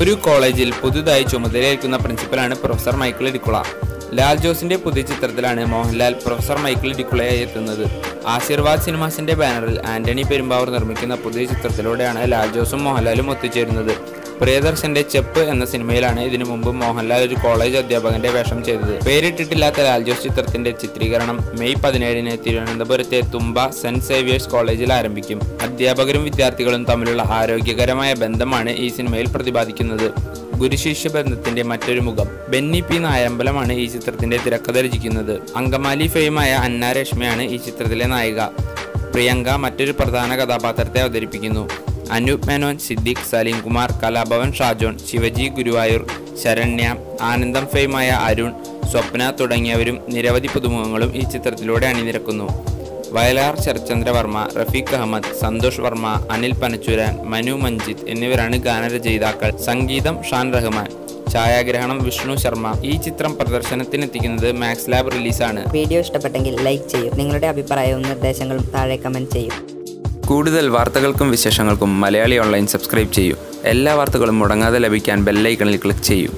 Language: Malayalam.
ഒരു കോളേജിൽ പുതുതായി ചുമതലയേൽക്കുന്ന പ്രിൻസിപ്പലാണ് പ്രൊഫസർ മൈക്കിൾ ഇടിക്കുള. ലാൽ ജോസിന്റെ പുതിയ ചിത്രത്തിലാണ് മോഹൻലാൽ പ്രൊഫസർ മൈക്കിൾ ഇടിക്കുളയായി എത്തുന്നത്. ആശീർവാദ് സിനിമാസിന്റെ ബാനറിൽ ആന്റണി പെരുമ്പാവൂർ നിർമ്മിക്കുന്ന പുതിയ ചിത്രത്തിലൂടെയാണ് ലാൽ ജോസും മോഹൻലാലും ഒത്തുചേരുന്നത്. പ്രിയദർശന്റെ ചെപ്പ് എന്ന സിനിമയിലാണ് ഇതിനു മുമ്പ് മോഹൻലാൽ ഒരു കോളേജ് അധ്യാപകന്റെ വേഷം ചെയ്തത്. പേരിട്ടിട്ടില്ലാത്ത ലാൽജോസ് ചിത്രത്തിന്റെ ചിത്രീകരണം മെയ് പതിനേഴിന് തിരുവനന്തപുരത്തെ തുമ്പ സെന്റ് സേവിയേഴ്സ് കോളേജിൽ ആരംഭിക്കും. അധ്യാപകരും വിദ്യാർത്ഥികളും തമ്മിലുള്ള ആരോഗ്യകരമായ ബന്ധമാണ് ഈ സിനിമയിൽ പ്രതിപാദിക്കുന്നത്. ഗുരുശിഷ്യ ബന്ധത്തിന്റെ മറ്റൊരു മുഖം. ബെന്നി പി നായമ്പലമാണ് ഈ ചിത്രത്തിന്റെ തിരക്കഥ രചിക്കുന്നത്. അങ്കമാലി ഫെയിമായ അന്ന രശ്മിയാണ് ഈ ചിത്രത്തിലെ നായിക. പ്രിയങ്ക മറ്റൊരു പ്രധാന കഥാപാത്രത്തെ അവതരിപ്പിക്കുന്നു. അനൂപ് മേനോൻ സിദ്ദിഖ് സലീം കുമാർ കലാഭവൻ ഷാജോൺ ശിവജി ഗുരുവായൂർ ശരണ്യ ആനന്ദം ഫെയിമായ അരുൺ സ്വപ്ന തുടങ്ങിയവരും നിരവധി പുതുമുഖങ്ങളും ഈ ചിത്രത്തിലൂടെ അണിനിരക്കുന്നു. വയലാർ ശരത്ചന്ദ്രവർമ്മ റഫീഖ് അഹമ്മദ് സന്തോഷ് വർമ്മ അനിൽ പനച്ചൂരാൻ മനു മഞ്ജിത്ത് എന്നിവരാണ് ഗാനരചയിതാക്കൾ. സംഗീതം ഷാൻ റഹ്മാൻ ഛായാഗ്രഹണം വിഷ്ണു ശർമ്മ. ഈ ചിത്രം പ്രദർശനത്തിനെത്തിക്കുന്നത് മാക്സ് ലാബ് റിലീസാണ്. വീഡിയോ ഇഷ്ടപ്പെട്ടെങ്കിൽ ലൈക്ക് ചെയ്യും. നിങ്ങളുടെ അഭിപ്രായവും നിർദ്ദേശങ്ങളും താഴെ കമന്റ് ചെയ്യും. കൂടുതൽ വാർത്തകൾക്കും വിശേഷങ്ങൾക്കും മലയാളി ഓൺലൈൻ സബ്സ്ക്രൈബ് ചെയ്യൂ. എല്ലാ വാർത്തകളും മുടങ്ങാതെ ലഭിക്കാൻ ബെല്ലൈക്കണിൽ ക്ലിക്ക് ചെയ്യൂ.